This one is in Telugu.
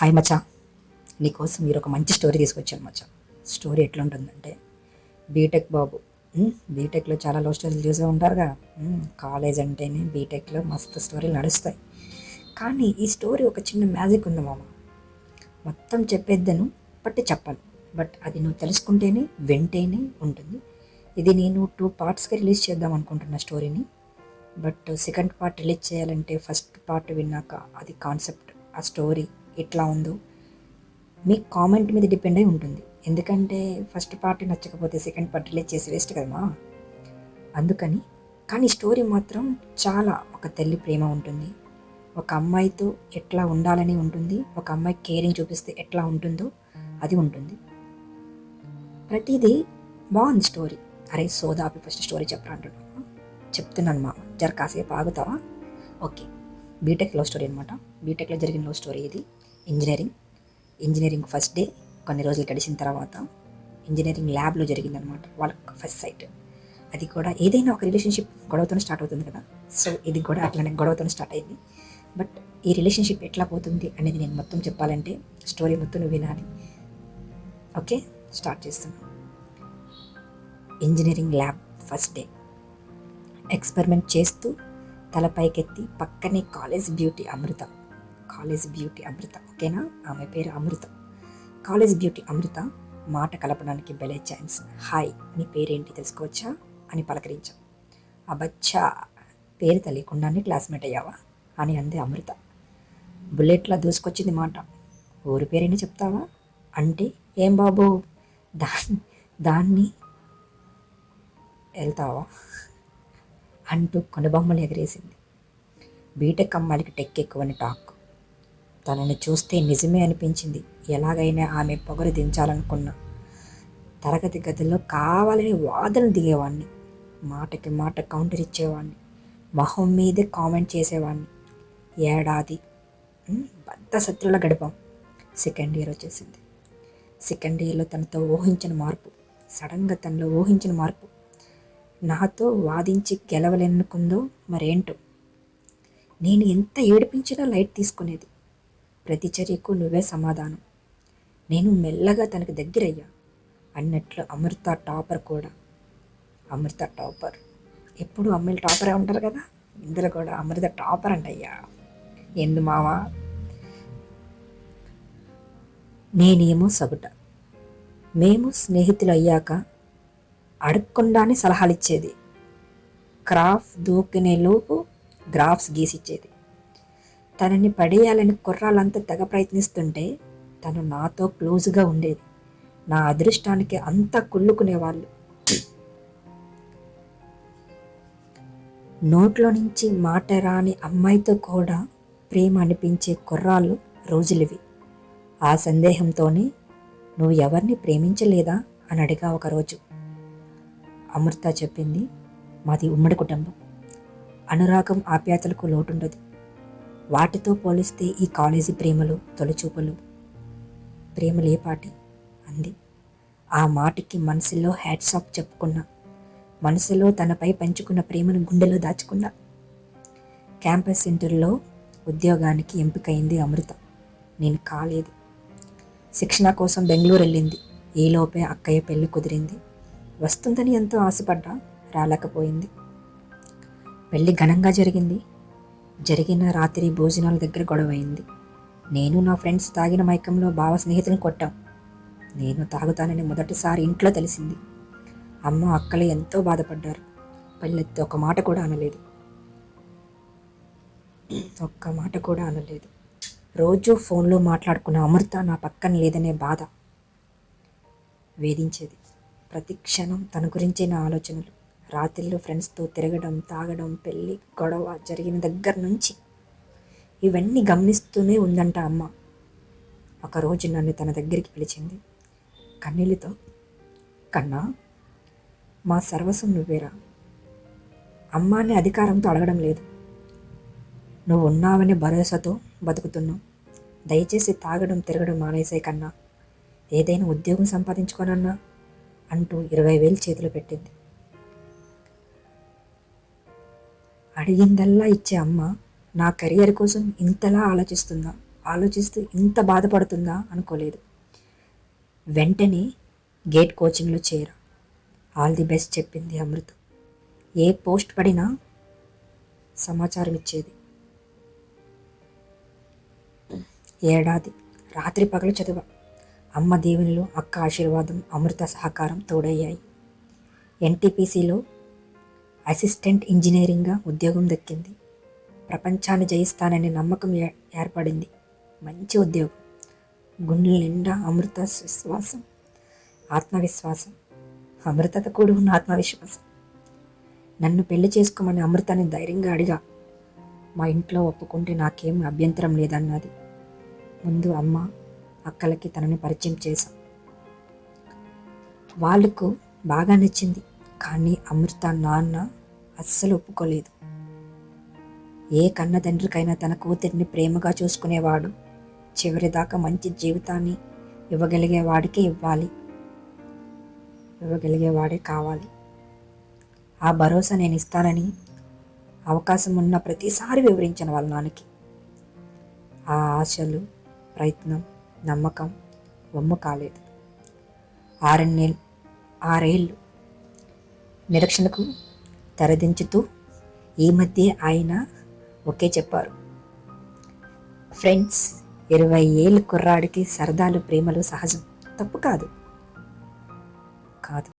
హాయ్ మచ్చా. నీకోసం మీరు ఒక మంచి స్టోరీ తీసుకొచ్చాను మచ్చా. స్టోరీ ఎట్లా ఉంటుందంటే బీటెక్ బాబు బీటెక్లో చాలా లవ్ స్టోరీలు చూసే ఉంటారుగా. కాలేజ్ అంటేనే బీటెక్లో మస్తు స్టోరీలు నడుస్తాయి. కానీ ఈ స్టోరీ ఒక చిన్న మ్యాజిక్ ఉంది మామ. మొత్తం చెప్పేద్దను బట్టి చెప్పాలి. బట్ అది నువ్వు తెలుసుకుంటేనే వెంటేనే ఉంటుంది. ఇది నేను టూ పార్ట్స్గా రిలీజ్ చేద్దాం అనుకుంటున్న స్టోరీని బట్ సెకండ్ పార్ట్ రిలీజ్ చేయాలంటే ఫస్ట్ పార్ట్ విన్నాక అది కాన్సెప్ట్ ఆ స్టోరీ ఎట్లా ఉందో. మీ కామెంట్ మీద డిపెండ్ అయి ఉంటుంది. ఎందుకంటే ఫస్ట్ పార్ట్ నచ్చకపోతే సెకండ్ పార్ట్ రిలీజ్ చేసి వేస్ట్ కదమ్మా అందుకని కానీ స్టోరీ మాత్రం చాలా ఒక తల్లి ప్రేమ ఉంటుంది. ఒక అమ్మాయితో ఎట్లా ఉండాలని ఉంటుంది. ఒక అమ్మాయి కేరింగ్ చూపిస్తే ఎట్లా ఉంటుందో అది ఉంటుంది. ప్రతిదీ బాగుంది స్టోరీ. అరే సోదాపి ఫస్ట్ స్టోరీ చెప్పరా అంటున్నాను చెప్తున్నాను మా. జర కాసేపు ఆగుతావా? Okay. B Tech love story అనమాట బీటెక్లో జరిగిన లవ్ స్టోరీ ఇది. ఇంజనీరింగ్. ఇంజనీరింగ్ ఫస్ట్ డే కొన్ని రోజులు గడిచిన తర్వాత ఇంజనీరింగ్ ల్యాబ్లో జరిగిందనమాట వాళ్ళ ఫస్ట్ సైట్. అది కూడా ఏదైనా ఒక రిలేషన్షిప్ గొడవతోనే స్టార్ట్ అవుతుంది కదా. సో ఇది కూడా అట్లనే గొడవతోనే స్టార్ట్ అయింది. బట్ ఈ రిలేషన్షిప్ ఎట్లా పోతుంది అనేది నేను మొత్తం చెప్పాలంటే స్టోరీ మొత్తం నువ్వు వినాలి ఓకే? స్టార్ట్ చేస్తున్నాను engineering lab first day. Experiment చేస్తూ తల పైకెత్తి పక్కనే college beauty Amrutha. College beauty Amrutha ఓకేనా? ఆమె పేరు అమృత. కాలేజ్ బ్యూటీ అమృత మాట కలపడానికి బెలే ఛాన్స్. హాయ్ నీ పేరేంటి తెలుసుకోవచ్చా? అని పలకరించాం. అబచ్చా పేరు తెలియకుండానే క్లాస్మేట్ అయ్యావా? అని అంది అమృత. బుల్లెట్లా దూసుకొచ్చింది మాట. ఊరి పేరేంటి చెప్తావా? అంటే ఏం బాబు? దాన్ని దాన్ని వెళ్తావా అంటూ కొండబొమ్మలు ఎగరేసింది. బీటెక్ అమ్మాయిలకి టెక్ ఎక్కువని టాక్. తనని చూస్తే నిజమే అనిపించింది. ఎలాగైనా ఆమె పొగరు దించాలనుకున్నా తరగతి గదిలో కావాలని వాదన దిగేవాడిని మాటకి మాట కౌంటర్ ఇచ్చేవాడిని మొహం మీదే కామెంట్ చేసేవాడిని ఏడాది బద్ద శత్రువుల గడిపాం. సెకండ్ ఇయర్ వచ్చేసింది. సెకండ్ ఇయర్లో తనతో ఊహించిన మార్పు. సడన్గా తనలో ఊహించిన మార్పు. నాతో వాదించి గెలవలెన్నుకుందో మరేంటో. నేను ఎంత ఏడిపించినా లైట్ తీసుకునేది. ప్రతి చర్యకు నువ్వే సమాధానం. నేను మెల్లగా తనకు దగ్గరయ్యా. అన్నట్లు అమృత టాపర్ కూడా. అమృత టాపర్. ఎప్పుడు అమ్మాయిలు టాపరే ఉంటారు కదా? ఇందులో కూడా అమృత టాపర్ అంటయ్యా. ఎందు మావా? నేనేమో సగుట. మేము స్నేహితులు అయ్యాక అడగకుండానే సలహాలు ఇచ్చేది క్రాఫ్ దూకినే లోపు గ్రాఫ్స్ గీసిచ్చేది. తనని పడేయాలని కుర్రాలంతా తెగ ప్రయత్నిస్తుంటే తను నాతో క్లోజ్గా ఉండేది. నా అదృష్టానికి అంతా కుళ్ళుకునేవాళ్ళు. నోట్లో నుంచి మాట రాని అమ్మాయితో కూడా ప్రేమ అనిపించే కుర్రాళ్ళు రోజులివి. ఆ సందేహంతోనే నువ్వు ఎవరిని ప్రేమించలేదా అని అడిగా ఒకరోజు. అమృత చెప్పింది మాది ఉమ్మడి కుటుంబం. అనురాగం ఆప్యాయతలకు లోటుండదు. వాటితో పోలిస్తే ఈ కాలేజీ ప్రేమలు తొలిచూపులు ప్రేమలేపాటి అంది. ఆ మాటకి మనసులో హ్యాట్సాప్ ఆఫ్ చెప్పుకున్నా మనసులో తనపై పంచుకున్న ప్రేమను గుండెలో దాచుకున్నా క్యాంపస్ సెంటర్లో ఉద్యోగానికి ఎంపికైంది అమృత. నేను కాలేదు. శిక్షణ కోసం బెంగళూరు వెళ్ళింది ఈలోపే అక్కయ్య పెళ్ళి కుదిరింది. వస్తుందని ఎంతో ఆశపడ్డా రాలేకపోయింది. పెళ్ళి ఘనంగా జరిగింది. జరిగిన రాత్రి భోజనాల దగ్గర గొడవైంది నేను నా ఫ్రెండ్స్ తాగిన మైకంలో బావ స్నేహితుని కొట్టాం. నేను తాగుతానని మొదటిసారి ఇంట్లో తెలిసింది. అమ్మ అక్కలు ఎంతో బాధపడ్డారు. పల్లెత్తి ఒక మాట కూడా అనలేదు. ఒక్క మాట కూడా అనలేదు. రోజు ఫోన్లో మాట్లాడుకున్న అమృత నా పక్కన లేదనే బాధ వేధించేది. ప్రతి క్షణం తన గురించే నా ఆలోచనలు. రాత్రిలో ఫ్రెండ్స్తో తిరగడం తాగడం పెళ్ళి గొడవ జరిగిన దగ్గర నుంచి ఇవన్నీ గమనిస్తూనే ఉందంట అమ్మ. ఒకరోజు నన్ను తన దగ్గరికి పిలిచింది కన్నీళ్ళతో? కన్నా మా సర్వస్వం నువ్వేరా? అమ్మాని అధికారంతో అడగడం లేదు. నువ్వు ఉన్నావనే భరోసాతో బతుకుతున్నావు. దయచేసి తాగడం తిరగడం మానేసే కన్నా. ఏదైనా ఉద్యోగం సంపాదించుకోనన్నా అంటూ ఇరవై వేలు చేతిలో పెట్టింది. అడిగిందల్లా ఇచ్చే అమ్మ నా కెరియర్ కోసం ఇంతలా ఆలోచిస్తుందా? ఆలోచిస్తూ ఇంత బాధపడుతుందా అనుకోలేదు. వెంటనే గేట్ కోచింగ్లో చేరా. ఆల్ ది బెస్ట్ చెప్పింది అమృత. ఏ పోస్ట్ పడినా సమాచారం ఇచ్చేది. ఏడాది. రాత్రి పగలు చదివా. అమ్మ దీవెనలు అక్క ఆశీర్వాదం అమృత సహకారం తోడయ్యాయి. ఎన్టీపీసీలో అసిస్టెంట్ ఇంజనీరింగ్గా ఉద్యోగం దక్కింది. ప్రపంచాన్ని జయిస్తాననే నమ్మకం ఏ- ఏర్పడింది. మంచి ఉద్యోగం. గుండెల నిండా అమృత విశ్వాసం ఆత్మవిశ్వాసం అమృతత కూడా ఉన్న ఆత్మవిశ్వాసం. నన్ను పెళ్ళి చేసుకోమని అమృతాన్ని ధైర్యంగా అడిగా. మా ఇంట్లో ఒప్పుకుంటే నాకేం అభ్యంతరం లేదన్నది. ముందు అమ్మ అక్కలకి తనని పరిచయం చేశాం. వాళ్ళకు బాగా నచ్చింది. కానీ అమృత నాన్న అస్సలు ఒప్పుకోలేదు. ఏ కన్న తండ్రికైనా తన కూతురిని ప్రేమగా చూసుకునేవాడు చివరిదాకా మంచి జీవితాన్ని ఇవ్వగలిగేవాడికే ఇవ్వాలి. ఇవ్వగలిగేవాడే కావాలి. ఆ భరోసా నేను ఇస్తానని అవకాశం ఉన్న ప్రతిసారి వివరించాను వాళ్ళ నాన్నకి. ఆ ఆశలు ప్రయత్నం నమ్మకం వమ్ము కాలేదు. ఆరెన్నేళ్ళు ఆరేళ్ళు నిరీక్షణకు తెరదించుతూ ఈ మధ్య ఆయన ఒకే చెప్పారు. ఫ్రెండ్స్ ఇరవై ఏళ్ళు కుర్రాడికి సరదాలు ప్రేమలు సహజం. తప్పు కాదు. కాదు.